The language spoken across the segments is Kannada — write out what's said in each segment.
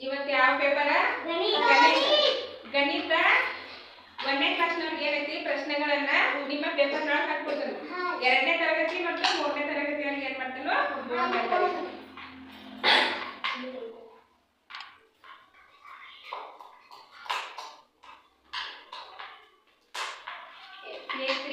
ಇವತ್ತು ಯಾವ ಪೇಪರ? ಗಣಿತ. ಒಂದನೇ ಕ್ಲಾಸ್ನವ್ರಿಗೆ ಏನೈತಿ? ಪ್ರಶ್ನೆಗಳನ್ನ ನಿಮ್ಮ ಪೇಪರ್ ಒಳಗೆ ಹಾಕ್ಬಿಡ್ತಾನೆ ಎರಡನೇ ತರಗತಿ ಮತ್ತು ಮೂರನೇ ತರಗತಿಯವ್ರಿಗೆ ಏನ್ ಮಾಡ್ತಾನೋ P3.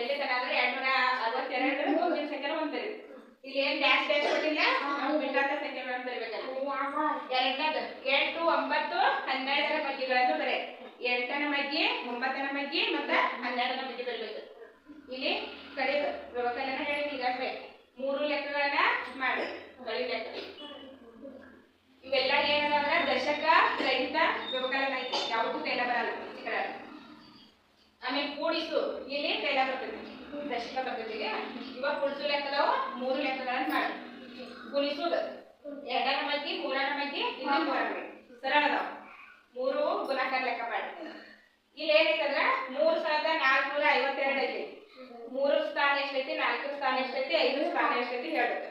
ಎಲ್ಲಿ ತನ ಅಂದ್ರೆ ಎರಡ್ನೂರ ಅರವತ್ತೆರಡು ಮುಂದಿನ ಸಂಖ್ಯೆ ಒಂದ್ಬರಿ ಇಲ್ಲಿ ಏನ್ ಡ್ಯಾಶ್ ಡ್ಯಾಶ್ ಕೊಟ್ಟಿಲ್ಲ, ನಾವು ಬಿಟ್ಟಾದ ಸಂಖ್ಯೆಗಳನ್ನು ಬರಿಬೇಕಲ್ಲ ಎರಡನೇದು ಎಂಟು, ಒಂಬತ್ತು, ಹನ್ನೆರಡರ ಮಗ್ಗಿಗಳನ್ನು ಬರೆ. ಎಂಟನ ಮಗ್ಗಿ, ಒಂಬತ್ತನ ಮಗ್ಗಿ ಮತ್ತ ಹನ್ನೆರಡನ ಮಗ್ಗಿ ಬರಬೇಕು. ಇಲ್ಲಿ ಕಡೆ ವ್ಯವಕಲನ ಹೇಳಿ ಈಗಾಗಲೇ ಮೂರು ಲೆಕ್ಕಗಳನ್ನ ಮಾಡಿ ಕಳಿ ಲೆಕ್ಕ ಇವೆಲ್ಲ ಏನದ ದಶಕ ರಹಿತ ವ್ಯವಕಲನ ಐತಿ ಯಾವುದು ಕೈಲ ಬರಲ್ಲ ಈ ಕಡೆ ಆಮೇಲೆ ಕೂಡಿಸು ಇಲ್ಲಿ ಕೈಲ ಬರ್ತೈತಿ ದಶಕ ಬರ್ತೈತಿ ಇವಾಗ ಕೂಡಿಸು ಲೆಕ್ಕದವು ಮೂರು ಲೆಕ್ಕಗಳನ್ನು ಮಾಡಿ. ಗುಣಿಸುದು ಎರಡನ ಮಗ್ಗಿ ಮೂರನ ಮಗ್ಗಿ ಮೂರನ ಮಗ್ಗಿ ಸರಳ ಅದಾವ. ಮೂರು ಗುಣಾಕಾರ ಲೆಕ್ಕ ಮಾಡಿ. ಇಲ್ಲಿ ಏನೈತಂದ್ರ ಮೂರು ಸಾವಿರದ ನಾಲ್ಕುನೂರ ಐವತ್ತೆರಡು ಐತಿ ಮೂರು ಸ್ಥಾನ ಎಷ್ಟೈತಿ? ನಾಲ್ಕು ಸ್ಥಾನ ಎಷ್ಟೈತಿ? ಐದು ಸ್ಥಾನ ಎಷ್ಟೈತಿ? ಹೇಳ್ಬೇಕು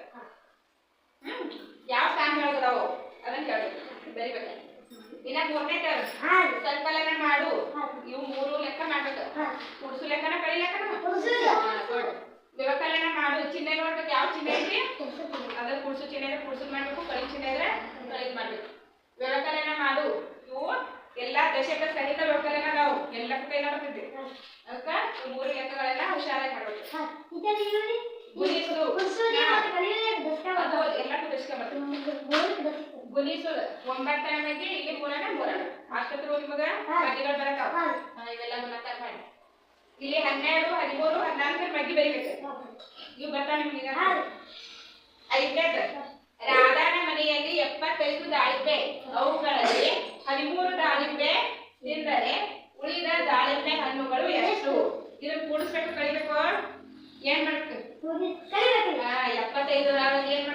ಹ್ಮ್. ಯಾವ ಸ್ಥಾನಗಳದಾವು ಅದನ್ನ ಹೇಳ್ಬೇಕು ಬರಿಬೇಕು ಇನ್ನ ಮೂರನೇ ಸಂಕಲನ ಮಾಡು. ಇವು ಮೂರು ಲೆಕ್ಕ ಮಾಡ್ಬೇಕು ಕುಡ್ಸು ಲೆಕ್ಕನ ಕಳಿ ಲೆಕ್ಕನ ವ್ಯವಕಲನ ಮಾಡು ಚಿಹ್ನೆ ನೋಡ್ಬೇಕು ಯಾವ ಚಿಹ್ನೆ ಐತಿ ಅದ್ರ ಕುಡ್ಸು ಚಿಹ್ನೆ ಇದ್ರೆ ಕುಡ್ಸು ಮಾಡ್ಬೇಕು ಕಳಿ ಚಿಹ್ನೆ ಇದ್ರೆ ಕಳಿದ್ ಮಾಡ್ಬೇಕು. ವ್ಯವಕಲನ ಮಾಡು. ಇವು ಎಲ್ಲಾ ದಶಕ ಸಹಿತ ವ್ಯವಕಲನ ನಾವು ಎಲ್ಲ ಕೈ ನೋಡ್ತಿದ್ವಿ ಅದಕ್ಕ ಈ ಮೂರು ಲೆಕ್ಕಗಳೆಲ್ಲ ಹುಷಾರಾಗಿ ಮಾಡ್ಬೇಕು. ಗುಣಿಸು ಎಲ್ಲಕ್ಕೂ ದಶಕ ಬರ್ತದೆ ಬಗ್ಗೆ ಇಲ್ಲಿ ಮೂರನೇ ಮೂರನೇ. ಆಸ್ಪತ್ರೆ ನಿಮಗ ಬಗೆಗಳು ಬರತಾವ ಹಾ, ಇವೆಲ್ಲ ಇಲ್ಲಿ ಹನ್ನೆರಡು ಹದಿಮೂರು ಹದಿನಾಲ್ಕರ ಬಗ್ಗೆ ಬರಿಬೇಕು. ಇವು ಬರ್ತಾ ನಿಮ್ಗೆ ಐದನೇದು ರಾಧಾನ ಮನೆಯಲ್ಲಿ ಎಪ್ಪತ್ತೈದು ದಾಳಿಂಬೆ. ಅವುಗಳಲ್ಲಿ ಹದಿಮೂರು ದಾಳಿಂಬೆ ತಿಂದರೆ ಉಳಿದ ದಾಳಿಂಬೆ ಹಣ್ಣುಗಳು ಎಷ್ಟು? ಇದನ್ನ ಕೂಡಿಸ್ಬೇಕು ಕಳಿಬೇಕು ಏನ್ ಮಾಡ್ಬೇಕು? ಎಪ್ಪತ್ತೈದು ಏನ್ ಮಾಡ್ಬೇಕು?